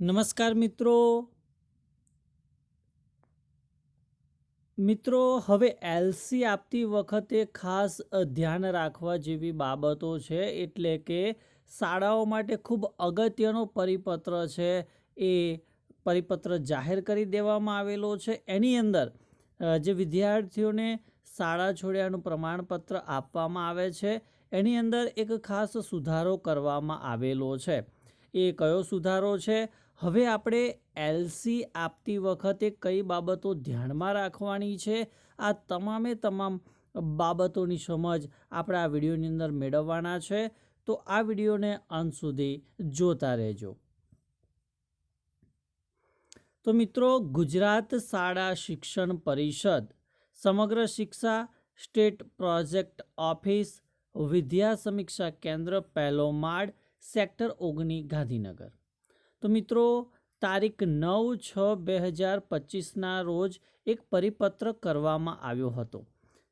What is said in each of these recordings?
નમસ્કાર મિત્રો. મિત્રો, હવે એલસી આપતી વખતે ખાસ ધ્યાન રાખવા જેવી બાબતો છે, એટલે કે શાળાઓ માટે ખૂબ અગત્યનો પરિપત્ર છે, એ પરિપત્ર જાહેર કરી દેવામાં આવેલો છે. એની અંદર જે વિદ્યાર્થીઓને શાળા છોડ્યાનું પ્રમાણપત્ર આપવામાં આવે છે, એની અંદર એક ખાસ સુધારો કરવામાં આવેલો છે. એ કયો સુધારો છે? હવે આપણે એલસી આપતી વખતે કઈ બાબતો ધ્યાનમાં રાખવાની છે? આ તમામે તમામ બાબતોની સમજ આપણે આ વિડીયોની અંદર મેળવવાના છે. તો આ વિડીયોને અંત સુધી જોતા રહેજો. તો મિત્રો, ગુજરાત શાળા શિક્ષણ પરિષદ, સમગ્ર શિક્ષા સ્ટેટ પ્રોજેક્ટ ઓફિસ, વિદ્યા સમીક્ષા કેન્દ્ર પહેલો માળ સેક્ટર ઓગણી, ગાંધીનગર. તો મિત્રો, તારીખ નવ છ બે હજાર પચીસના રોજ એક પરિપત્ર કરવામાં આવ્યો હતો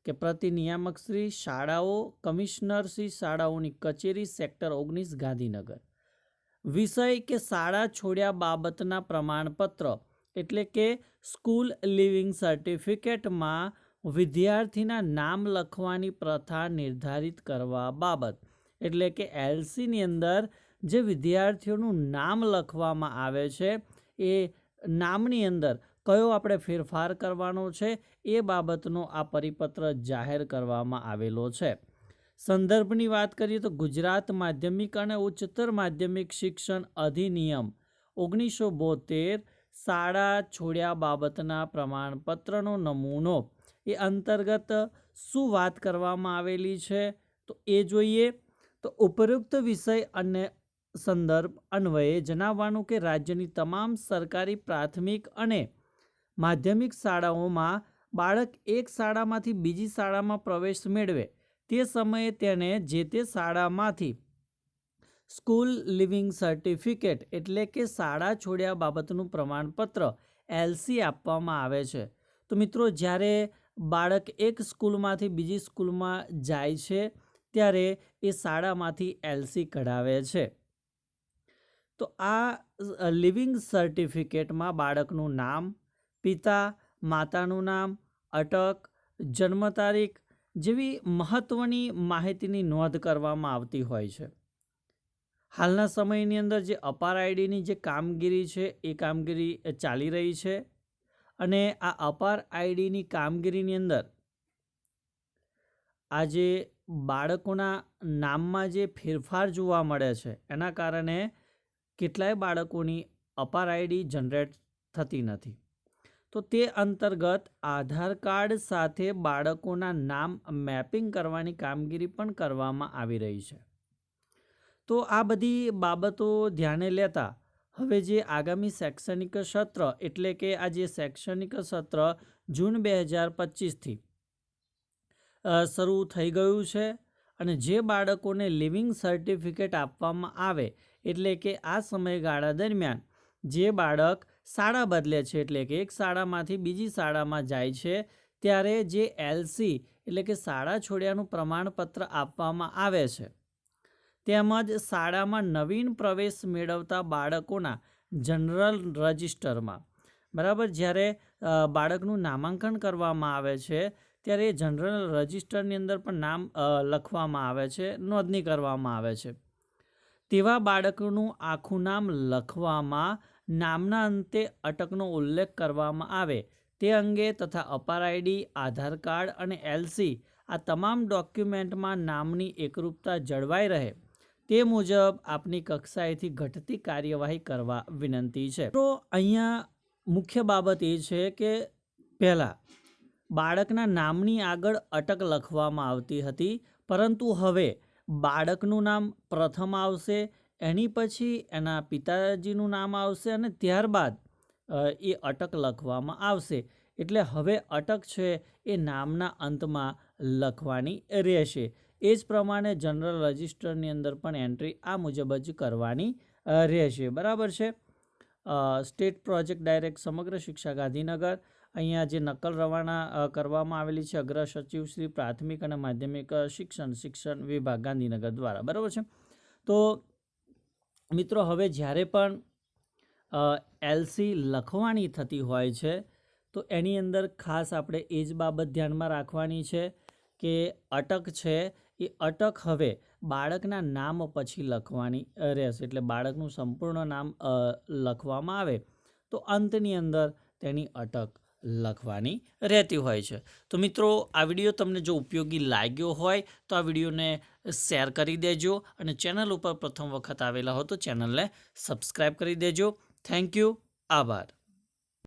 કે પ્રતિ નિયામક શ્રી, શાળાઓ, કમિશનર શ્રી, શાળાઓની કચેરી સેક્ટર ઓગણીસ ગાંધીનગર. વિષય કે શાળા છોડ્યા બાબતના પ્રમાણપત્ર એટલે કે સ્કૂલ લિવિંગ સર્ટિફિકેટમાં વિદ્યાર્થીના નામ લખવાની પ્રથા નિર્ધારિત કરવા બાબત એટલે કે એલસીની અંદર જે વિદ્યાર્થીઓનું નામ લખવામાં આવે છે, એ નામની અંદર કયો આપણે ફેરફાર કરવાનો છે, એ બાબતનો આ પરિપત્ર જાહેર કરવામાં આવેલો છે. સંદર્ભની વાત કરીએ તો ગુજરાત માધ્યમિક અને ઉચ્ચતર માધ્યમિક શિક્ષણ અધિનિયમ ઓગણીસો બોતેર શાળા છોડ્યા બાબતના પ્રમાણપત્રનો નમૂનો, એ અંતર્ગત શું વાત કરવામાં આવેલી છે, તો એ જોઈએ. તો ઉપરોક્ત વિષય અને સંદર્ભ અન્વયે જણાવવાનું કે રાજ્યની તમામ સરકારી પ્રાથમિક અને માધ્યમિક શાળાઓમાં બાળક એક શાળામાંથી બીજી શાળામાં પ્રવેશ મેળવે. તે સમયે તેને જે તે શાળામાંથી સ્કૂલ લિવિંગ સર્ટિફિકેટ એટલે કે શાળા છોડ્યા બાબતનું પ્રમાણપત્ર, એલસી આપવામાં આવે છે. તો મિત્રો, જ્યારે બાળક એક સ્કૂલમાંથી બીજી સ્કૂલમાં જાય છે, ત્યારે એ શાળામાંથી એલસી કઢાવે છે. તો આ લિવિંગ સર્ટિફિકેટમાં બાળકનું નામ, પિતા, માતાનું નામ, અટક, જન્મ તારીખ જેવી મહત્ત્વની માહિતીની નોંધ કરવામાં આવતી હોય છે. હાલના સમયની અંદર જે અપાર આઈડીની જે કામગીરી છે એ કામગીરી ચાલી રહી છે અને આ અપાર આઈડીની કામગીરીની અંદર આજે બાળકોના નામમાં જે ફેરફાર જોવા મળે છે એના કારણે કેટલાય બાળકોની અપાર આઈડી જનરેટ થતી નથી. તો તે અંતર્ગત આધાર કાર્ડ સાથે બાળકોના નામ મેપિંગ કરવાની કામગીરી પણ કરવામાં આવી રહી છે. તો આ બધી બાબતો ધ્યાને લેતા હવે જે આગામી શૈક્ષણિક સત્ર એટલે કે આ જે શૈક્ષણિક સત્ર જૂન બે હજાર પચીસથી શરૂ થઈ ગયું છે અને જે બાળકોને લિવિંગ સર્ટિફિકેટ આપવામાં આવે એટલે કે આ સમયગાળા દરમિયાન. જે બાળક શાળા બદલે છે, એટલે કે એક શાળામાંથી બીજી શાળામાં જાય છે, ત્યારે જે એલસી એટલે કે શાળા છોડ્યાનું પ્રમાણપત્ર આપવામાં આવે છે. તેમજ શાળામાં નવીન પ્રવેશ મેળવતા બાળકોના જનરલ રજિસ્ટરમાં. બરાબર? જ્યારે બાળકનું નામાંકન કરવામાં આવે છે, ત્યારે એ જનરલ રજિસ્ટરની અંદર પણ નામ લખવામાં આવે છે, નોંધણી કરવામાં આવે છે. તેવા બાળકનું આખું નામ લખવામાં, નામના અંતે અટકનો ઉલ્લેખ કરવામાં આવે. તે અંગે તથા અપાર આઈડી, આધાર કાર્ડ અને એલસી આ તમામ ડોક્યુમેન્ટમાં નામની એકરૂપતા જળવાઈ રહે. તે મુજબ આપની કક્ષાએથી ઘટતી કાર્યવાહી કરવા વિનંતી છે. તો અહીંયા મુખ્ય બાબત એ છે કે પહેલાં, બાળકના નામની આગળ અટક લખવામાં આવતી હતી, પરંતુ હવે બાળકનું નામ પ્રથમ આવશે, એની પછી એના પિતાજીનું નામ આવશે અને ત્યારબાદ એ અટક લખવામાં આવશે. એટલે હવે અટક છે એ નામના અંતમાં લખવાની રહેશે. એ જ પ્રમાણે જનરલ રજિસ્ટરની અંદર પણ એન્ટ્રી આ મુજબ જ કરવાની રહેશે. બરાબર છે? સ્ટેટ પ્રોજેક્ટ ડાયરેક્ટ સમગ્ર શિક્ષા ગાંધીનગર અહીંયા જે નકલ રવાના કરવામાં આવેલી છે અગ્ર સચિવ શ્રી પ્રાથમિક અને માધ્યમિક શિક્ષણ શિક્ષણ વિભાગ ગાંધીનગર દ્વારા. બરાબર છે? તો મિત્રો, હવે જ્યારે પણ એલસી લખવાની થતી હોય છે, તો એની અંદર ખાસ આપણે એ જ બાબત ધ્યાનમાં રાખવાની છે કે અટક છે, એ અટક હવે બાળકના નામ પછી લખવાની રહેશે. એટલે બાળકનું સંપૂર્ણ નામ લખવામાં આવે. તો અંતની અંદર તેની અટક લખવાની રહેતી હોય છે. તો મિત્રો, આ વીડિયો તમને જો ઉપયોગી લાગ્યો હોય, તો આ વિડીયોને શેર કરી દેજો અને ચેનલ ઉપર પ્રથમ વખત આવેલા હો તો ચેનલને સબસ્ક્રાઈબ કરી દેજો. Thank you. આભાર.